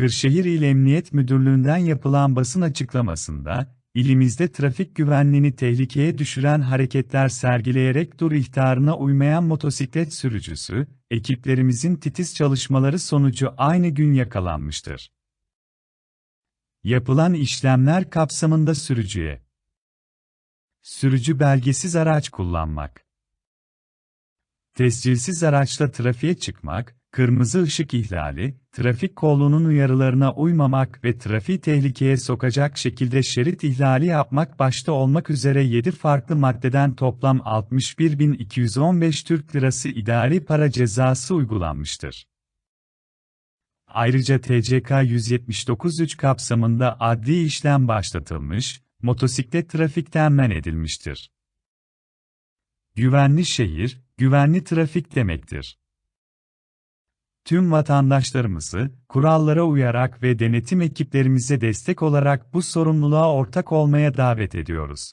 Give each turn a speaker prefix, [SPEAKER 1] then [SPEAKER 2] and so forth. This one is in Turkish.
[SPEAKER 1] Kırşehir İl Emniyet Müdürlüğü'nden yapılan basın açıklamasında, ilimizde trafik güvenliğini tehlikeye düşüren hareketler sergileyerek dur ihtarına uymayan motosiklet sürücüsü, ekiplerimizin titiz çalışmaları sonucu aynı gün yakalanmıştır. Yapılan işlemler kapsamında sürücüye Sürücü belgesiz araç kullanmak Tescilsiz araçla trafiğe çıkmak, kırmızı ışık ihlali, trafik kolunun uyarılarına uymamak ve trafiği tehlikeye sokacak şekilde şerit ihlali yapmak başta olmak üzere 7 farklı maddeden toplam 61.215 Türk Lirası idari para cezası uygulanmıştır. Ayrıca TCK 179.3 kapsamında adli işlem başlatılmış, motosiklet trafikten men edilmiştir. Güvenli şehir, güvenli trafik demektir. Tüm vatandaşlarımızı, kurallara uyarak ve denetim ekiplerimize destek olarak bu sorumluluğa ortak olmaya davet ediyoruz.